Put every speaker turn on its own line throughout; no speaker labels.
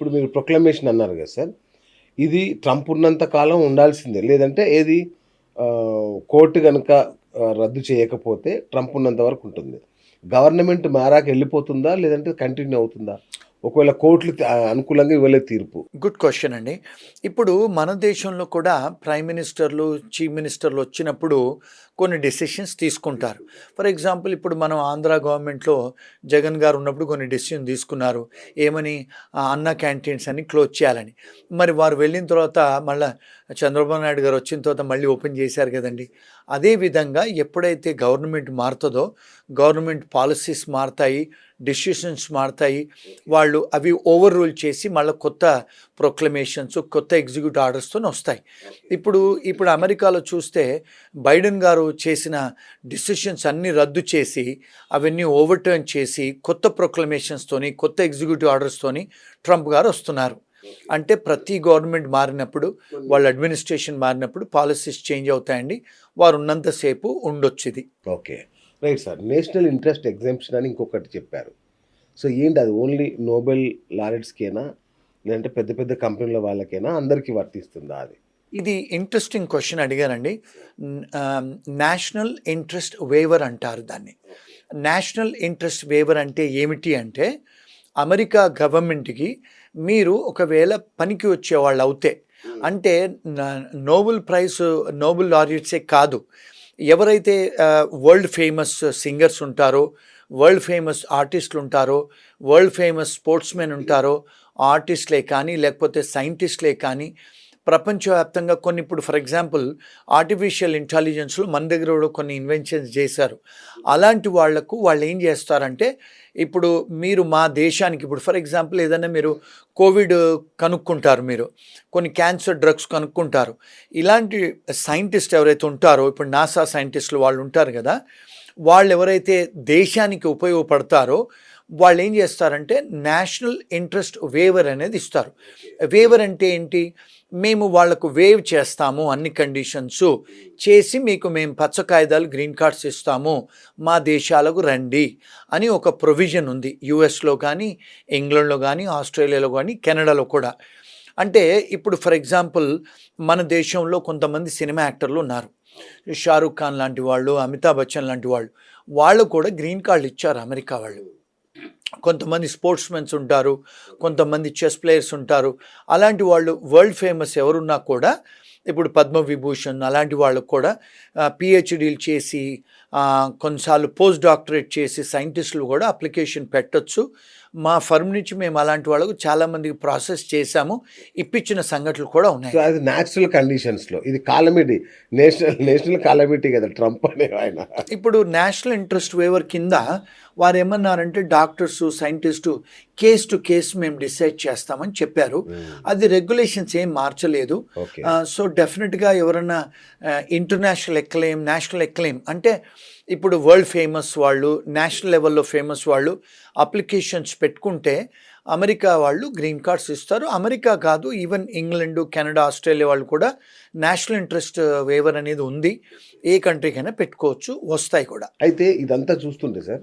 ఇప్పుడు మీరు ప్రొక్లమేషన్ అన్నారు కదా సార్ ఇది ట్రంప్ ఉన్నంత కాలం ఉండాల్సిందే. లేదంటే ఏది కోర్టు కనుక రద్దు చేయకపోతే ట్రంప్ ఉన్నంత వరకు ఉంటుంది. గవర్నమెంట్ మారాక వెళ్ళిపోతుందా లేదంటే కంటిన్యూ అవుతుందా? ఒకవేళ కోర్టులు అనుకూలంగా ఇవ్వలేదు తీర్పు.
గుడ్ క్వశ్చన్ అండి. ఇప్పుడు మన దేశంలో కూడా ప్రైమ్ మినిస్టర్లు చీఫ్ మినిస్టర్లు వచ్చినప్పుడు కొన్ని డెసిషన్స్ తీసుకుంటారు. ఫర్ ఎగ్జాంపుల్ ఇప్పుడు మనం ఆంధ్ర గవర్నమెంట్లో జగన్ గారు ఉన్నప్పుడు కొన్ని డెసిషన్ తీసుకున్నారు. ఏమని? ఆ, అన్న క్యాంటీన్స్ అని క్లోజ్ చేయాలని. మరి వారు వెళ్ళిన తర్వాత మళ్ళీ చంద్రబాబు నాయుడు గారు వచ్చిన తర్వాత మళ్ళీ ఓపెన్ చేశారు కదండి. అదేవిధంగా ఎప్పుడైతే గవర్నమెంట్ మారుతుందో గవర్నమెంట్ పాలసీస్ మారుతాయి డిసిషన్స్ మారుతాయి వాళ్ళు అవి ఓవర్ రూల్ చేసి మళ్ళీ కొత్త ప్రొక్లమేషన్స్ కొత్త ఎగ్జిక్యూటివ్ ఆర్డర్స్తో వస్తాయి. ఇప్పుడు ఇప్పుడు అమెరికాలో చూస్తే బైడెన్ గారు చేసిన డిసిషన్స్ అన్నీ రద్దు చేసి అవన్నీ ఓవర్టర్న్ చేసి కొత్త ప్రొక్లమేషన్స్తోని కొత్త ఎగ్జిక్యూటివ్ ఆర్డర్స్తోని ట్రంప్ గారు వస్తున్నారు. అంటే ప్రతి గవర్నమెంట్ మారినప్పుడు వాళ్ళ అడ్మినిస్ట్రేషన్ మారినప్పుడు పాలసీస్ చేంజ్ అవుతాయండి. వారు ఉన్నంతసేపు ఉండొచ్చు ఇది.
Okay right sir national interest exemption అని ఇంకొకటి చెప్పారు. సో ఏంటి? అది ఓన్లీ నోబెల్ లారెట్స్కేనా లేదంటే పెద్ద పెద్ద కంపెనీల వాళ్ళకేనా? అందరికీ వర్తిస్తుందా అది?
ఇది ఇంట్రెస్టింగ్ క్వశ్చన్ అడిగానండి నేషనల్ ఇంట్రెస్ట్ వేవర్ అంటారు దాన్ని. నేషనల్ ఇంట్రెస్ట్ వేవర్ అంటే ఏమిటి అంటే అమెరికా గవర్నమెంట్కి మీరు ఒకవేళ పనికి వచ్చే వాళ్ళు అవుతే అంటే నోబెల్ ప్రైజ్ నోబెల్ లారియట్సే కాదు. ఎవరైతే వరల్డ్ ఫేమస్ సింగర్స్ ఉంటారో వరల్డ్ ఫేమస్ ఆర్టిస్టులు ఉంటారో వరల్డ్ ఫేమస్ స్పోర్ట్స్ మెన్ ఉంటారో ఆర్టిస్ట్లే కానీ లేకపోతే సైంటిస్ట్లే కానీ ప్రపంచవ్యాప్తంగా కొన్ని ఇప్పుడు ఫర్ ఎగ్జాంపుల్ ఆర్టిఫిషియల్ ఇంటెలిజెన్స్లో మన దగ్గర కూడా కొన్ని ఇన్వెన్షన్స్ చేశారు. అలాంటి వాళ్ళకు వాళ్ళు ఏం చేస్తారంటే ఇప్పుడు మీరు మా దేశానికి ఇప్పుడు ఫర్ ఎగ్జాంపుల్ ఏదైనా మీరు కోవిడ్ కనుక్కుంటారు మీరు కొన్ని క్యాన్సర్ డ్రగ్స్ కనుక్కుంటారు. ఇలాంటి సైంటిస్ట్ ఎవరైతే ఉంటారో ఇప్పుడు నాసా సైంటిస్టులు వాళ్ళు ఉంటారు కదా వాళ్ళు ఎవరైతే దేశానికి ఉపయోగపడతారో వాళ్ళు ఏం చేస్తారంటే నేషనల్ ఇంట్రెస్ట్ వేవర్ అనేది ఇస్తారు. వేవర్ అంటే ఏంటి? మేము వాళ్ళకు వేవ్ చేస్తాము అన్ని కండిషన్స్ చేసి మీకు మేము పచ్చ కాగితాలు గ్రీన్ కార్డ్స్ ఇస్తాము మా దేశాలకు రండి అని ఒక ప్రొవిజన్ ఉంది. యుఎస్లో కానీ ఇంగ్లాండ్లో కానీ ఆస్ట్రేలియాలో కానీ కెనడాలో కూడా. అంటే ఇప్పుడు ఫర్ ఎగ్జాంపుల్ మన దేశంలో కొంతమంది సినిమా యాక్టర్లు ఉన్నారు. షారూఖ్ ఖాన్ లాంటి వాళ్ళు అమితాబ్ బచ్చన్ లాంటి వాళ్ళు. వాళ్ళు కూడా గ్రీన్ కార్డులు ఇచ్చారు అమెరికా వాళ్ళు. కొంతమంది స్పోర్ట్స్ మెన్స్ ఉంటారు కొంతమంది చెస్ ప్లేయర్స్ ఉంటారు. అలాంటి వాళ్ళు వరల్డ్ ఫేమస్ ఎవరున్నా కూడా ఇప్పుడు పద్మ విభూషణ్ అలాంటి వాళ్ళకు కూడా పిహెచ్డీలు చేసి కొన్నిసార్లు పోస్ట్ డాక్టరేట్ చేసి సైంటిస్టులు కూడా అప్లికేషన్ పెట్టొచ్చు. మా ఫర్మ్ నుంచి మేము అలాంటి వాళ్ళకు చాలామందికి ప్రాసెస్ చేశాము. ఇప్పించిన సంఘటనలు కూడా ఉన్నాయి.
సో అది న్యాచురల్ కండిషన్స్లో ఇది కాలమిటీ నేషనల్ నేషనల్ కాలమిటీ కదా ట్రంప్ అనే ఆయన.
ఇప్పుడు నేషనల్ ఇంట్రెస్ట్ వేవర్ కింద వారు ఏమన్నారంటే doctors scientist case to case మేము డిసైడ్ చేస్తామని చెప్పారు. అది రెగ్యులేషన్స్ ఏం మార్చలేదు. సో డెఫినెట్గా ఎవరన్నా ఇంటర్నేషనల్ ఎక్లెయిమ్ నేషనల్ ఎక్లెయిమ్ అంటే ఇప్పుడు వరల్డ్ ఫేమస్ వాళ్ళు నేషనల్ లెవెల్లో ఫేమస్ వాళ్ళు అప్లికేషన్స్ పెట్టుకుంటే అమెరికా వాళ్ళు గ్రీన్ కార్డ్స్ ఇస్తారు. అమెరికా కాదు ఈవెన్ ఇంగ్లాండ్ కెనడా ఆస్ట్రేలియా వాళ్ళు కూడా నేషనల్ ఇంట్రెస్ట్ వేవర్ అనేది ఉంది. ఏ కంట్రీకైనా పెట్టుకోవచ్చు వస్తాయి కూడా.
అయితే ఇదంతా చూస్తుంటే సార్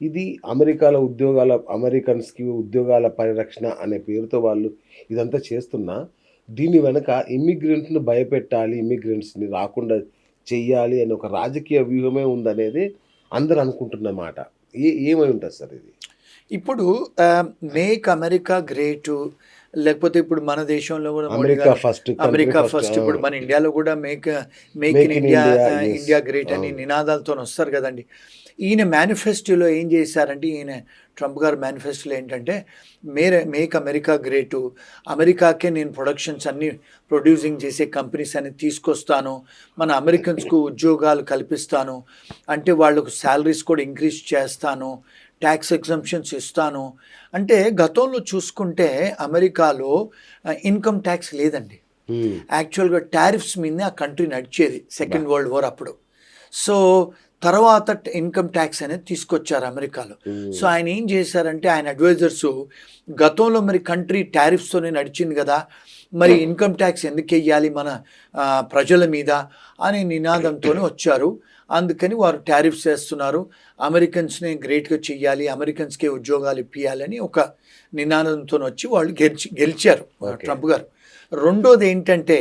ఇది అమెరికాలో ఉద్యోగాల అమెరికన్స్కి ఉద్యోగాల పరిరక్షణ అనే పేరుతో వాళ్ళు ఇదంతా చేస్తున్నా దీని వెనక ఇమ్మిగ్రెంట్ను భయపెట్టాలి ఇమ్మిగ్రెంట్స్ని రాకుండా చెయ్యాలి అనే ఒక రాజకీయ వ్యూహమే ఉందనేది అందరూ అనుకుంటున్నమాట ఏ ఏమై ఉంటుంది సార్ ఇది
ఇప్పుడు మేక్ అమెరికా గ్రేట్ లేకపోతే ఇప్పుడు మన దేశంలో కూడా
అమెరికా ఫస్ట్
అమెరికా ఫస్ట్ ఇప్పుడు మన ఇండియాలో కూడా make make in India. India great అని. నినాదాలతో వస్తారు కదండి ఈయన మేనిఫెస్టోలో ఏం చేశారంటే ఈయన ట్రంప్ గారు మేనిఫెస్టోలో ఏంటంటే మేరే మేక్ అమెరికా గ్రేటు అమెరికాకే నేను ప్రొడక్షన్స్ అన్ని ప్రొడ్యూసింగ్ చేసే కంపెనీస్ అన్ని తీసుకొస్తాను. మన అమెరికన్స్కు ఉద్యోగాలు కల్పిస్తాను. అంటే వాళ్ళకు శాలరీస్ కూడా ఇంక్రీజ్ చేస్తాను. ట్యాక్స్ ఎగ్జంప్షన్స్ ఇస్తాను. అంటే గతంలో చూసుకుంటే అమెరికాలో ఇన్కమ్ ట్యాక్స్ లేదండి. యాక్చువల్గా టారిఫ్స్ మీదనే ఆ కంట్రీ నడిచేది సెకండ్ వరల్డ్ వార్ అప్పుడు. సో తర్వాత ఇన్కమ్ ట్యాక్స్ అనేది తీసుకొచ్చారు అమెరికాలో. సో ఆయన ఏం చేశారంటే ఆయన అడ్వైజర్స్ గతంలో మరి కంట్రీ టారిఫ్స్తోనే నడిచింది కదా మరి ఇన్కమ్ ట్యాక్స్ ఎందుకు వెయ్యాలి మన ప్రజల మీద అనే నినాదంతోనే వచ్చారు. అందుకని వారు టారిఫ్స్ వేస్తున్నారు. అమెరికన్స్ని గ్రేట్గా చెయ్యాలి అమెరికన్స్కే ఉద్యోగాలు ఇప్పియాలని ఒక నినాదంతో వచ్చి వాళ్ళు గెలిచి గెలిచారు. ట్రంప్ గారు. రెండోది ఏంటంటే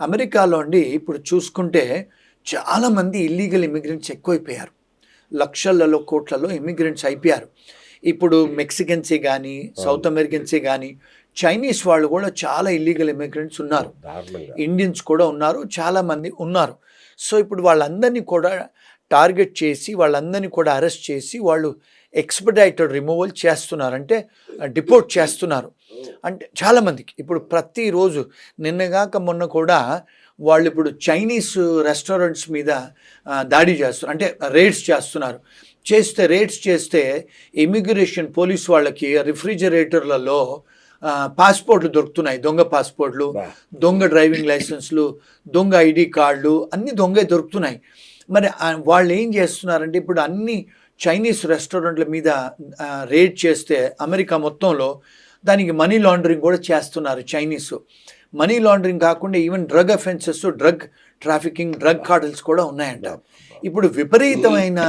అమెరికాలో అండి ఇప్పుడు చూసుకుంటే చాలామంది ఇల్లీగల్ ఇమిగ్రెంట్స్ ఎక్కువైపోయారు. లక్షలలో కోట్లలో ఇమిగ్రెంట్స్ అయిపోయారు. ఇప్పుడు మెక్సికన్సే కానీ సౌత్ అమెరికన్సే కానీ చైనీస్ వాళ్ళు కూడా చాలా ఇల్లీగల్ ఇమిగ్రెంట్స్ ఉన్నారు. ఇండియన్స్ కూడా ఉన్నారు చాలామంది ఉన్నారు. సో ఇప్పుడు వాళ్ళందరినీ కూడా టార్గెట్ చేసి వాళ్ళందరినీ కూడా అరెస్ట్ చేసి వాళ్ళు ఎక్స్పడైటెడ్ రిమూవల్ చేస్తున్నారు. అంటే డిపోర్ట్ చేస్తున్నారు. అంటే చాలామందికి. ఇప్పుడు ప్రతిరోజు నిన్నగాక మొన్న కూడా వాళ్ళు ఇప్పుడు చైనీస్ రెస్టారెంట్స్ మీద దాడి చేస్తున్నారు అంటే రేడ్స్ చేస్తున్నారు. చేస్తే రేడ్స్ చేస్తే ఇమిగ్రేషన్ పోలీస్ వాళ్ళకి రిఫ్రిజిరేటర్లలో పాస్పోర్ట్లు దొరుకుతున్నాయి. దొంగ పాస్పోర్ట్లు. దొంగ డ్రైవింగ్ లైసెన్స్లు దొంగ ఐడి కార్డులు అన్నీ దొంగ దొరుకుతున్నాయి. మరి వాళ్ళు ఏం చేస్తున్నారంటే ఇప్పుడు అన్ని చైనీస్ రెస్టారెంట్ల మీద రేడ్ చేస్తే అమెరికా మొత్తంలో దానికి మనీ లాండరింగ్ కూడా చేస్తున్నారు చైనీస్ మనీ లాండరింగ్ కాకుండా even drug offences drug trafficking drug cartels కూడా ఉన్నాయంట. ఇప్పుడు విపరీతమైన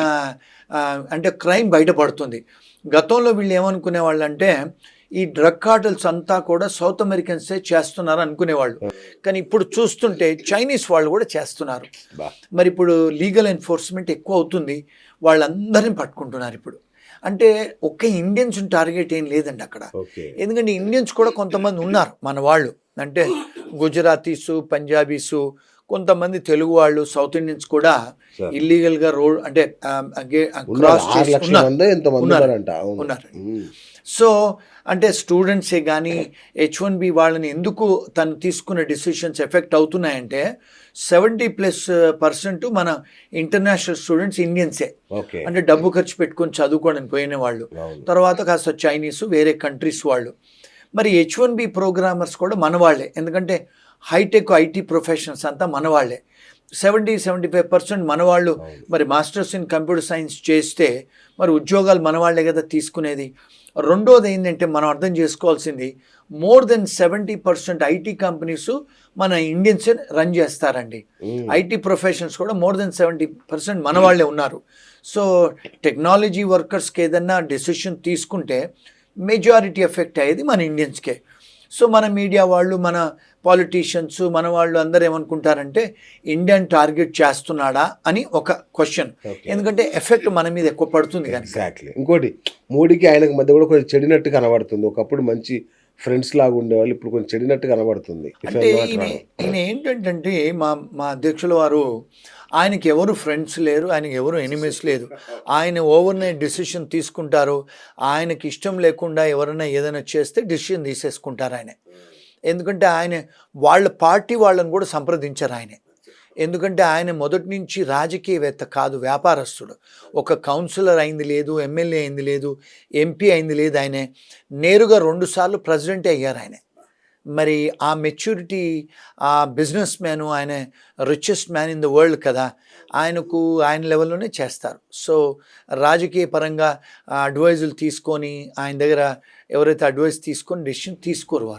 అంటే క్రైమ్ బయటపడుతుంది. గతంలో వీళ్ళు ఏమనుకునే వాళ్ళు అంటే ఈ డ్రగ్ కార్టల్స్ అంతా కూడా సౌత్ అమెరికన్సే చేస్తున్నారు అనుకునేవాళ్ళు. కానీ ఇప్పుడు చూస్తుంటే చైనీస్ వాళ్ళు కూడా చేస్తున్నారు. మరి ఇప్పుడు లీగల్ ఎన్ఫోర్స్మెంట్ ఎక్కువ అవుతుంది. వాళ్ళందరినీ పట్టుకుంటున్నారు ఇప్పుడు. అంటే ఒక్క ఇండియన్స్ టార్గెట్ ఏం లేదండి అక్కడ. ఎందుకంటే ఇండియన్స్ కూడా కొంతమంది ఉన్నారు మన వాళ్ళు. అంటే గుజరాతీసు పంజాబీసు కొంతమంది తెలుగు వాళ్ళు సౌత్ ఇండియన్స్ కూడా. ఇల్లీగల్గా రోడ్ అంటే
ఉన్నారు.
క్రాస్. సో అంటే స్టూడెంట్సే కానీ హెచ్ వన్ బి వాళ్ళని ఎందుకు తను తీసుకున్న డిసిషన్స్ ఎఫెక్ట్ అవుతున్నాయంటే సెవెంటీ ప్లస్ పర్సెంట్ మన ఇంటర్నేషనల్ స్టూడెంట్స్ ఇండియన్సే అంటే డబ్బు ఖర్చు పెట్టుకొని చదువుకోవడానికి పోయిన వాళ్ళు. తర్వాత కాస్త చైనీస్ వేరే కంట్రీస్ వాళ్ళు. మరి హెచ్ వన్ బి ప్రోగ్రామర్స్ కూడా మన వాళ్ళే ఎందుకంటే హైటెక్ ఐటీ ప్రొఫెషనల్స్ అంతా మన వాళ్ళే సెవెంటీ సెవెంటీ ఫైవ్ పర్సెంట్ మన వాళ్ళు మరి మాస్టర్స్ ఇన్ కంప్యూటర్ సైన్స్ చేస్తే మరి ఉద్యోగాలు మన వాళ్ళే కదా తీసుకునేది. రెండోది ఏంటంటే మనం అర్థం చేసుకోవాల్సింది more than seventy percent IT companies మన ఇండియన్స్ రన్ చేస్తారండి. ఐటీ ప్రొఫెషన్స్ కూడా మోర్ దెన్ సెవెంటీ పర్సెంట్ మన వాళ్ళే ఉన్నారు. సో టెక్నాలజీ వర్కర్స్కి ఏదన్నా డెసిషన్ తీసుకుంటే మెజారిటీ ఎఫెక్ట్ అయ్యేది మన ఇండియన్స్కే సో మన మీడియా వాళ్ళు మన పాలిటీషియన్స్ మన వాళ్ళు అందరూ ఏమనుకుంటారంటే ఇండియన్ టార్గెట్ చేస్తున్నాడా? అని ఒక క్వశ్చన్. ఎందుకంటే ఎఫెక్ట్ మన మీద ఎక్కువ పడుతుంది కనుక.
ఎగ్జాక్ట్లీ ఇంకోటి మోడీకి ఆయనకు మధ్య కూడా కొంచెం చెడినట్టు కనబడుతుంది. ఒకప్పుడు మంచి ఫ్రెండ్స్ లాగా ఉండేవాళ్ళు ఇప్పుడు కొంచెం చెడినట్టు కనబడుతుంది.
అంటే. ఈయన ఏంటంటే మా మా అధ్యక్షుల వారు ఆయనకి ఎవరు ఫ్రెండ్స్ లేరు ఆయనకి ఎవరు ఎనిమీస్ లేదు ఆయన ఓవర్ నైట్ డిసిషన్ తీసుకుంటారు. ఆయనకి ఇష్టం లేకుండా ఎవరైనా ఏదైనా చేస్తే డిసిషన్ తీసేసుకుంటారు ఆయన. ఎందుకంటే ఆయన వాళ్ళ పార్టీ వాళ్ళని కూడా సంప్రదించారు ఆయనే. ఎందుకంటే ఆయన మొదటి నుంచి రాజకీయవేత్త కాదు వ్యాపారస్తుడు. ఒక కౌన్సిలర్ అయింది లేదు ఎమ్మెల్యే అయింది లేదు ఎంపీ అయింది లేదు ఆయనే. నేరుగా రెండుసార్లు ప్రెసిడెంట్ అయ్యారు ఆయన. మరి ఆ మెచ్యూరిటీ ఆ బిజినెస్ మ్యాన్ ఆయన richest man in the world కదా ఆయనకు ఆయన లెవెల్లోనే చేస్తారు. సో రాజకీయ పరంగా అడ్వైజులు తీసుకొని ఆయన దగ్గర ఎవరైతే అడ్వైస్ తీసుకొని డెసిషన్ తీసుకోరు వారు.